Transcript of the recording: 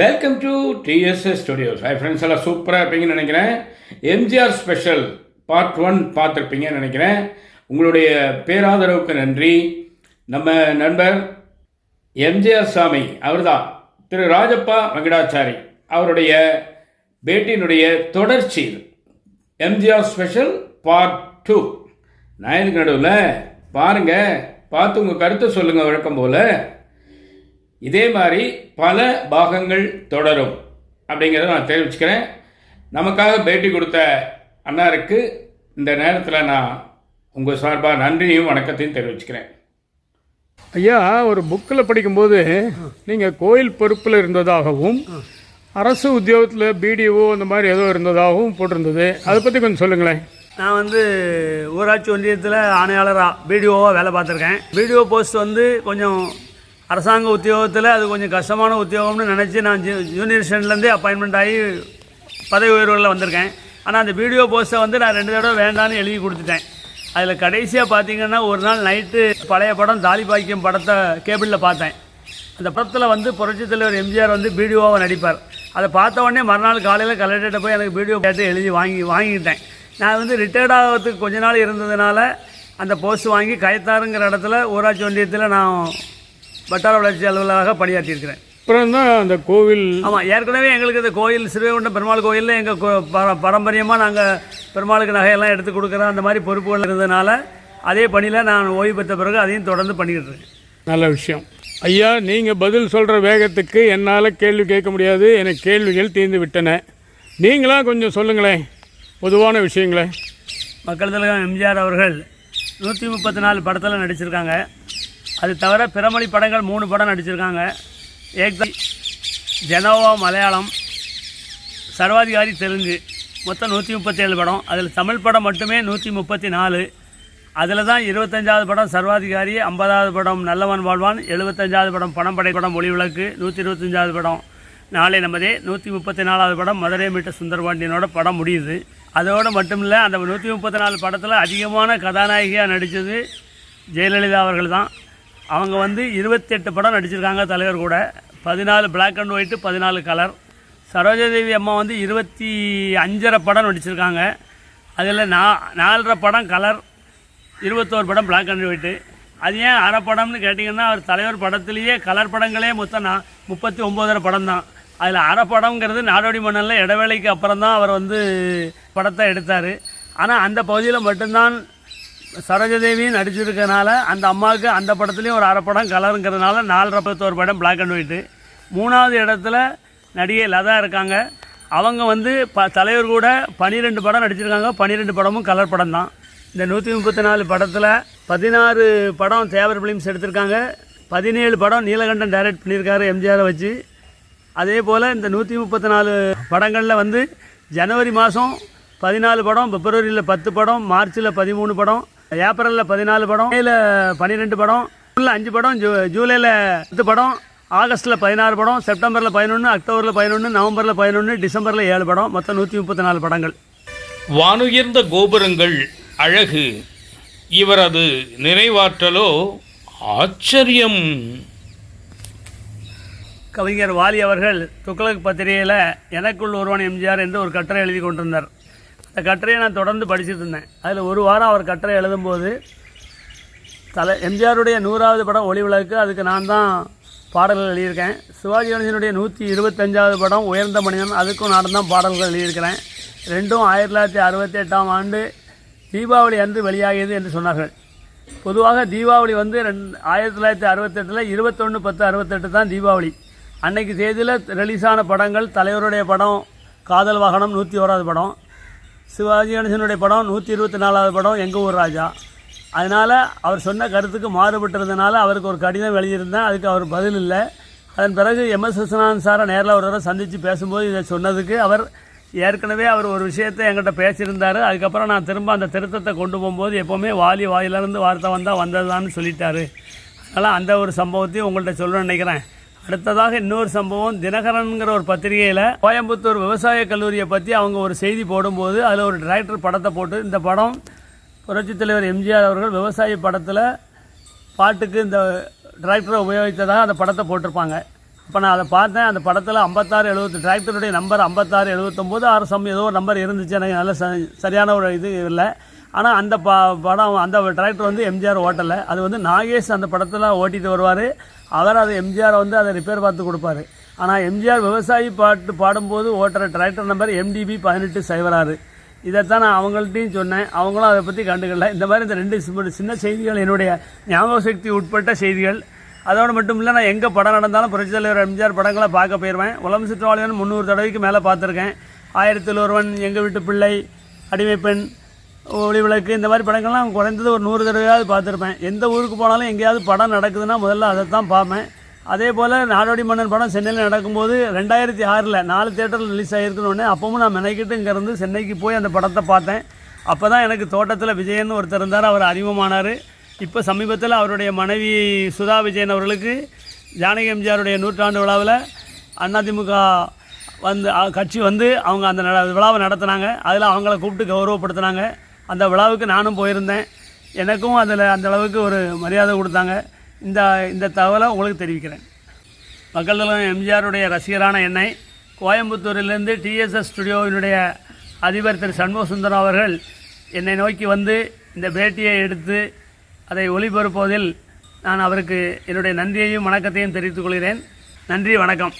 Welcome to DSS studios hi friends எல்லாம் சூப்பராக இருப்பீங்கன்னு நினைக்கிறேன். எம்ஜிஆர் ஸ்பெஷல் பார்ட் ஒன் பார்த்துருப்பீங்கன்னு நினைக்கிறேன். உங்களுடைய பேராதரவுக்கு நன்றி. நம்ம நண்பர் எம்ஜிஆர் சாமி அவர்தான். திரு ராஜப்பா வெங்கடாச்சாரி அவருடைய பேட்டியினுடைய தொடர்ச்சி எம்ஜிஆர் ஸ்பெஷல் பார்ட் டூ நான் நடுவில்? பாருங்கள் பார்த்து உங்கள் கருத்தை சொல்லுங்கள் வழக்கம் போல். இதே மாதிரி பல பாகங்கள் தொடரும். அப்படிங்கிறத நான் தெரிவிச்சுக்கிறேன். நமக்காக பேட்டி கொடுத்த அண்ணாருக்கு இந்த நேரத்தில் நான் உங்கள் சார்பாக நன்றியும் வணக்கத்தையும் தெரிவிச்சுக்கிறேன். ஐயா ஒரு புக்கில் படிக்கும்போது நீங்கள் கோயில் பொறுப்பில் இருந்ததாகவும் அரசு உத்தியோகத்தில் பிடிஓ அந்த மாதிரி ஏதோ இருந்ததாகவும் போட்டிருந்தது. அதை பற்றி கொஞ்சம் சொல்லுங்களேன். நான் வந்து ஊராட்சி ஒன்றியத்தில் ஆணையாளராக பிடிஓவாக வேலை பார்த்துருக்கேன். பிடிஓ போஸ்ட் வந்து கொஞ்சம் அரசாங்க உத்தியோகத்தில் அது கொஞ்சம் கஷ்டமான உத்தியோகம்னு நினச்சி நான் ஜூ ஜூனியர் ஸ்டேண்ட்லேருந்தே அப்பாயின்மெண்ட் ஆகி பதவி உயர்வுகளில் வந்திருக்கேன். ஆனால் அந்த பிடிஓ போஸ்ட்டை வந்து நான் ரெண்டு தடவை வேண்டான்னு எழுதி கொடுத்துட்டேன். அதில் கடைசியாக பார்த்தீங்கன்னா ஒரு நாள் நைட்டு பழைய படம் தாலி பாய்க்கும் படத்தை கேபிளில் பார்த்தேன். அந்த படத்தில் வந்து புரட்சித் தலைவர் எம்ஜிஆர் வந்து பிடிஓவை நடிப்பார். அதை பார்த்த உடனே மறுநாள் காலையில் கலெக்டர்கிட்ட போய் எனக்கு பிடிஓ கேட்டு எழுதி வாங்கி வாங்கிக்கிட்டேன். நான் வந்து ரிட்டையர்ட் ஆகிறதுக்கு கொஞ்ச நாள் இருந்ததுனால அந்த போஸ்ட் வாங்கி கயத்தாருங்கிற இடத்துல ஊராட்சி ஒன்றியத்தில் நான் வட்டார வளர்ச்சி அலுவலராக பணியாற்றியிருக்கிறேன். அப்புறம் தான் அந்த கோவில் ஆமாம் ஏற்கனவே எங்களுக்கு இந்த கோயில் சிறுவைகுண்டம் பெருமாள் கோயிலில் எங்கள் பர பாரம்பரியமாக நாங்கள் பெருமாளுக்கு நகையெல்லாம் எடுத்து கொடுக்குறோம். அந்த மாதிரி பொறுப்புகள் இருந்ததுனால அதே பணியில் நான் ஓய்வு பெற்ற பிறகு அதையும் தொடர்ந்து பண்ணிக்கிட்டு இருக்கேன். நல்ல விஷயம். ஐயா நீங்கள் பதில் சொல்கிற வேகத்துக்கு என்னால் கேள்வி கேட்க முடியாது. எனக்கு கேள்விகள் தீர்ந்து விட்டன. நீங்களாம் கொஞ்சம் சொல்லுங்களேன். பொதுவான விஷயங்களே. மக்கள் தலைவர் எம்ஜிஆர் அவர்கள் நூற்றி முப்பத்தி நாலு படத்தில் நடிச்சிருக்காங்க. அது தவிர பிறமொழி படங்கள் மூணு படம் நடிச்சிருக்காங்க. ஏக்தம் ஜெனோவா மலையாளம் சர்வாதிகாரி தெலுங்கு மொத்தம் நூற்றி முப்பத்தேழு படம். அதில் தமிழ் படம் மட்டுமே நூற்றி முப்பத்தி நாலு அதில் தான் இருபத்தஞ்சாவது படம் சர்வாதிகாரி ஐம்பதாவது படம் நல்லவன் வாழ்வான் எழுபத்தஞ்சாவது படம் பணம் படை படம் ஒளிவிளக்கு நூற்றி இருபத்தஞ்சாவது படம் நாளை நமதே. நூற்றி முப்பத்தி நாலாவது படம் மதுரை மீட்ட சுந்தரபாண்டியனோட படம் முடியுது. அதோடு மட்டும் இல்லை அந்த நூற்றி முப்பத்தி நாலு படத்தில் அதிகமான கதாநாயகியாக நடித்தது ஜெயலலிதா அவர்கள் தான். அவங்க வந்து இருபத்தெட்டு படம் நடிச்சிருக்காங்க தலைவர் கூட. பதினாலு பிளாக் அண்ட் ஒயிட்டு பதினாலு கலர் சரோஜாதேவி அம்மா வந்து இருபத்தி அஞ்சரை படம் நடிச்சிருக்காங்க. அதில் நா நாலரை படம் கலர் இருபத்தோரு படம் பிளாக் அண்ட் ஒயிட்டு அது ஏன் அரை படம்னு கேட்டிங்கன்னா அவர் தலைவர் படத்துலேயே கலர் படங்களே மொத்தம் நான் முப்பத்தி ஒம்போதரை படம் தான். அதில் அரை படம்ங்கிறது நாடோடி மன்னனில் இடைவேளைக்கு அப்புறம் தான் அவர் வந்து படத்தை எடுத்தார். ஆனால் அந்த பகுதியில் மட்டும்தான் சரோஜதேவியும் நடிச்சிருக்கனால அந்த அம்மாவுக்கு அந்த படத்துலேயும் ஒரு அரை படம் கலருங்கிறதுனால நாலரை பத்தோரு படம் பிளாக் அண்ட் ஒயிட்டு மூணாவது இடத்துல நடிகை லதா இருக்காங்க. அவங்க வந்து ப தலைவர் கூட பன்னிரெண்டு படம் நடிச்சிருக்காங்க. பன்னிரெண்டு படமும் கலர் படம் தான். இந்த நூற்றி முப்பத்தி நாலு படத்தில் பதினாறு படம் தேவர் ஃபிலிம்ஸ் எடுத்திருக்காங்க. பதினேழு படம் நீலகண்டன் டைரக்ட் பண்ணியிருக்காரு எம்ஜிஆரை வச்சு. அதே போல் இந்த நூற்றி முப்பத்தி நாலு படங்களில் வந்து ஜனவரி மாதம் பதினாலு படம் பிப்ரவரியில் பத்து படம் மார்ச்சில் பதிமூணு படம் ஏப்ரலில் பதினாலு படம் மேல பன்னிரெண்டு படம் ஜூனில் அஞ்சு படம் ஜூ ஜூலையில் பத்து படம் ஆகஸ்ட்டில் பதினாறு படம் செப்டம்பரில் பதினொன்று அக்டோபரில் பதினொன்று நவம்பரில் பதினொன்று டிசம்பரில் ஏழு படம் மொத்தம் நூற்றி முப்பத்தி நாலு படங்கள். வானுயர்ந்த கோபுரங்கள் அழகு. இவரது நிறைவாற்றலோ ஆச்சரியம். கவிஞர் வாலி அவர்கள் துக்ளக் பத்திரிகையில் எனக்குள் ஒருவன் எம்ஜிஆர் என்று ஒரு கட்டுரை எழுதி கொண்டிருந்தார். அந்த கட்டுரையை நான் தொடர்ந்து படிச்சுட்டு இருந்தேன். அதில் ஒரு வாரம் அவர் கட்டுரை எழுதும்போது தலை எம்ஜிஆருடைய நூறாவது படம் ஒளி விளக்கு அதுக்கு நான் தான் பாடல்கள் எழுதியிருக்கேன். சிவாஜி கணேசனுடைய நூற்றி இருபத்தஞ்சாவது படம் உயர்ந்த மனிதன் அதுக்கும் நான் தான் பாடல்கள் எழுதியிருக்கிறேன். ரெண்டும் ஆயிரத்தி தொள்ளாயிரத்தி அறுபத்தி எட்டாம் ஆண்டு தீபாவளி அன்று வெளியாகியது என்று சொன்னார்கள். பொதுவாக தீபாவளி வந்து ரெண்டு ஆயிரத்தி தொள்ளாயிரத்தி அறுபத்தெட்டில் இருபத்தொன்று பத்து அறுபத்தெட்டு தான் தீபாவளி. அன்னைக்கு தேதியில் ரிலீஸ் ஆன படங்கள் தலைவருடைய படம் காதல் வாகனம் நூற்றி ஓராவது படம். சிவாஜி கணேசனுடைய படம் நூற்றி இருபத்தி நாலாவது படம் எங்கள் ஊர் ராஜா. அதனால் அவர் சொன்ன கருத்துக்கு மாறுபட்டிருந்தனால அவருக்கு ஒரு கடிதம் எழுதியிருந்தேன். அதுக்கு அவர் பதில் இல்லை. அதன் பிறகு எம்எஸ் விஸ்வநாதன் சாரை நேரில் ஒரு தடவை சந்தித்து பேசும்போது இதை சொன்னதுக்கு அவர் ஏற்கனவே அவர் ஒரு விஷயத்தை என்கிட்ட பேசியிருந்தார். அதுக்கப்புறம் நான் திரும்ப அந்த திருத்தத்தை கொண்டு போகும்போது எப்போவுமே வாலி வாயிலிருந்து வார்த்தை வந்தால் வந்ததுதான்னு சொல்லிட்டாரு. அதனால் அந்த ஒரு சம்பவத்தையும் உங்கள்கிட்ட சொல்லணும்னு நினைக்கிறேன். அடுத்ததாக இன்னொரு சம்பவம். தினகரன்கிற ஒரு பத்திரிகையில் கோயம்புத்தூர் விவசாய கல்லூரியை பற்றி அவங்க ஒரு செய்தி போடும்போது அதில் ஒரு டிராக்டர் படத்தை போட்டு இந்த படம் புரட்சித் தலைவர் எம்ஜிஆர் அவர்கள் விவசாய படத்தில் பாட்டுக்கு இந்த டிராக்டரை உபயோகித்ததாக அந்த படத்தை போட்டிருப்பாங்க. இப்போ நான் அதை பார்த்தேன். அந்த படத்தில் ஐம்பத்தாறு எழுபத்து டிராக்டருடைய நம்பர் ஐம்பத்தாறு எழுபத்தொம்போது ஆறு சம் ஏதோ ஒரு நம்பர் இருந்துச்சு. எனக்கு நல்ல ச சரியான ஒரு இது இல்லை. ஆனால் அந்த ப படம் அந்த டிராக்டர் வந்து எம்ஜிஆர் ஓட்டலை. அது வந்து நாகேஷ் அந்த படத்தில் ஓட்டிட்டு வருவார். அவர் அது எம்ஜிஆரை வந்து அதை ரிப்பேர் பார்த்து கொடுப்பாரு. ஆனால் எம்ஜிஆர் விவசாயி பாட்டு பாடும்போது ஓட்டுற டிராக்டர் நம்பர் எம்டிபி பதினெட்டு சைவராறு. இதைத்தான் நான் அவங்கள்ட்டையும் சொன்னேன். அவங்களும் அதை பற்றி கண்டுக்கல. இந்த மாதிரி இந்த ரெண்டு சின்ன- செய்திகள் என்னுடைய ஞாபக சக்தி உட்பட்ட செய்திகள். அதோடு மட்டும் இல்லை நான் எங்கே படம் நடந்தாலும் புரட்சி தலைவர் எம்ஜிஆர் படங்களை பார்க்க போயிடுவேன் உலகம் சுற்றுவாளியன் முந்நூறு தடவைக்கு மேலே பார்த்துருக்கேன். ஆயிரத்தில் ஒருவன் எங்கள் வீட்டு பிள்ளை அடிமைப்பெண் ஒளி விளக்கு இந்த மாதிரி படங்கள்லாம் குறைந்தது ஒரு நூறு தடவையாவது பார்த்துருப்பேன். எந்த ஊருக்கு போனாலும் எங்கேயாவது படம் நடக்குதுன்னா முதல்ல அதை தான் பார்ப்பேன். அதே போல் நாடோடி மன்னன் படம் சென்னையில் நடக்கும்போது ரெண்டாயிரத்தி ஆறில் நாலு தேட்டரில் ரிலீஸ் ஆகிருக்கணுன்னே அப்பவும் நான் மெனக்கிட்டு இங்கேருந்து சென்னைக்கு போய் அந்த படத்தை பார்த்தேன். அப்போ தான் எனக்கு தோட்டத்தில் விஜயன் ஒருத்தர் இருந்தார் அவர் அறிமுகமானார். இப்போ சமீபத்தில் அவருடைய மனைவி சுதா விஜயன் அவர்களுக்கு ஜானகி எம்ஜிஆருடைய நூற்றாண்டு விழாவில் அதிமுக வந்து கட்சி வந்து அவங்க அந்த விழாவை நடத்துனாங்க. அதில் அவங்கள கூப்பிட்டு கௌரவப்படுத்தினாங்க. அந்த விழாவுக்கு நானும் போயிருந்தேன். எனக்கும் அதில் அந்த அளவுக்கு ஒரு மரியாதை கொடுத்தாங்க. இந்த இந்த தகவலை உங்களுக்கு தெரிவிக்கிறேன். மக்கள் தலைவர் எம்ஜிஆருடைய ரசிகரான என்னை கோயம்புத்தூரிலிருந்து டிஎஸ்எஸ் ஸ்டுடியோவினுடைய அதிபர் திரு சண்முக சுந்தரம் அவர்கள் என்னை நோக்கி வந்து இந்த பேட்டியை எடுத்து அதை ஒளிபரப்புவதில் நான் அவருக்கு என்னுடைய நன்றியையும் வணக்கத்தையும் தெரிவித்துக் கொள்கிறேன். நன்றி வணக்கம்.